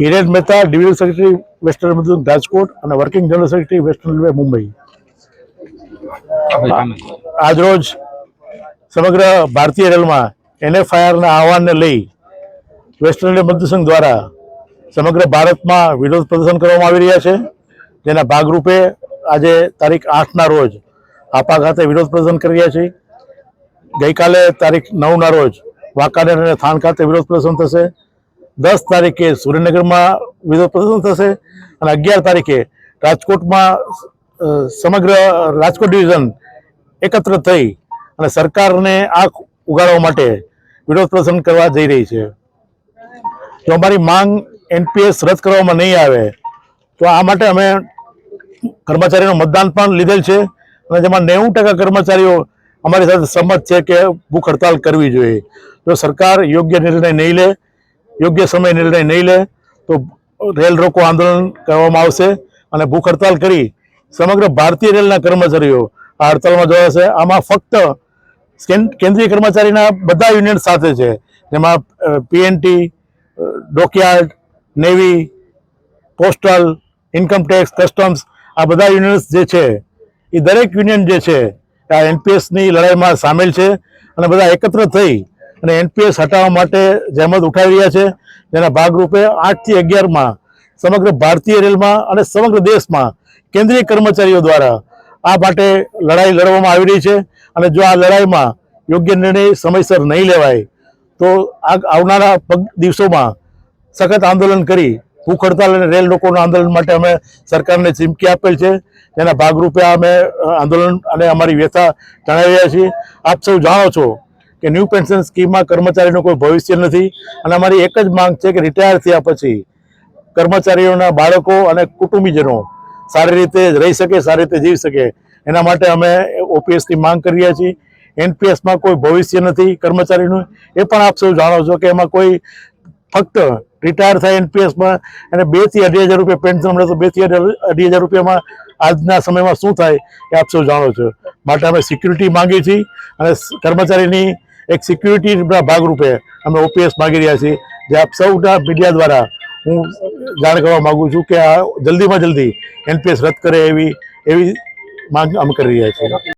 Hiren Mehta division secretary western મધ્ય રાજકોટ અને working general secretary western railway Mumbai. આજરોજ સમગ્ર ભારતીય રેલમાં એનએફઆઈઆરના આહવાનને લઈ વેસ્ટર્ન રેલવે મધ્યસંઘ દ્વારા સમગ્ર ભારતમાં વિરોધ પ્રદર્શન કરવામાં આવી રહ્યા છે. જેના ભાગરૂપે આજે તારીખ આઠના રોજ આપા ખાતે વિરોધ પ્રદર્શન કરી રહ્યા છીએ ગઈકાલે તારીખ નવના રોજ વાંકાનેર અને થાન ખાતે વિરોધ પ્રદર્શન થશે. દસ તારીખે સુરેન્દ્રનગરમાં વિરોધ પ્રદર્શન થશે અને અગિયાર તારીખે રાજકોટમાં સમગ્ર રાજકોટ ડિવિઝન એકત્ર થઈ અને સરકારને આંખ ઉગાડવા માટે વિરોધ પ્રદર્શન કરવા જઈ રહી છે. જો અમારી માંગ એનપીએસ રદ કરવામાં નહીં આવે, તો આ માટે અમે કર્મચારીનું મતદાન પણ લીધેલ છે અને જેમાં નેવું ટકા કર્મચારીઓ અમારી સાથે સંમત છે કે ભૂખ હડતાલ કરવી જોઈએ. જો સરકાર યોગ્ય નિર્ણય નહીં લે યોગ્ય સમય નિર્ણય નહીં લે, તો રેલ રોકો આંદોલન કરવામાં આવશે અને ભૂખ હડતાલ કરી સમગ્ર ભારતીય રેલના કર્મચારીઓ આ હડતાલમાં જોડાશે આમાં ફક્ત કેન્દ્રીય કર્મચારીના બધા યુનિયન સાથે છે. જેમાં PNT dockyard navy postal income tax customs આ બધા યુનિયન્સ જે છે એ દરેક યુનિયન જે છે, આ એનપીએસની લડાઈમાં સામેલ છે અને બધા એકત્ર થઈ અને એનપીએસ હટાવવા માટે જહેમત ઉઠાવી રહ્યા છે જેના ભાગરૂપે આઠથી અગિયારમાં સમગ્ર ભારતીય રેલમાં અને સમગ્ર દેશમાં કેન્દ્રીય કર્મચારીઓ દ્વારા આ માટે લડાઈ લડવામાં આવી રહી છે. અને જો આ લડાઈમાં યોગ્ય નિર્ણય સમયસર નહીં લેવાય, તો આ આવનારા પગ- દિવસોમાં સખત આંદોલન કરી ભૂખ હડતાલ અને રેલ લોકોના આંદોલન માટે અમે સરકારને ચીમકી આપેલ છે. જેના ભાગરૂપે અમે આંદોલન અને અમારી વ્યથા જણાવી રહ્યા છીએ. આપ સૌ જાણો છો કે ન્યૂ પેન્શન સ્કીમમાં કર્મચારીનું કોઈ ભવિષ્ય નથી. અને અમારી એક જ માંગ છે કે રિટાયર થયા પછી કર્મચારીઓના બાળકો અને કુટુંબીજનો સારી રીતે રહી શકે, સારી રીતે જીવી શકે. એના માટે અમે ઓપીએસની માંગ કરી રહ્યા છીએ એનપીએસમાં કોઈ ભવિષ્ય નથી કર્મચારીનું. એ પણ આપ સૌ જાણો છો કે એમાં કોઈ ફક્ત રિટાયર થાય એનપીએસમાં અને બેથી અઢી હજાર રૂપિયા પેન્શન મળે તો બેથી અઢી હજાર રૂપિયામાં આજના સમયમાં શું થાય એ આપ સૌ જાણો છો. માટે અમે સિક્યુરિટી માંગીએ છીએ અને કર્મચારીની એક સિક્યુરિટીના ભાગરૂપે અમે ઓપીએસ માંગી રહ્યા છીએ. જે આપ સૌના મીડિયા દ્વારા હું જાણ કરવા માગું છું કે આ જલ્દીમાં જલ્દી એનપીએસ રદ કરે એવી એવી માંગ અમે કરી રહ્યા છીએ.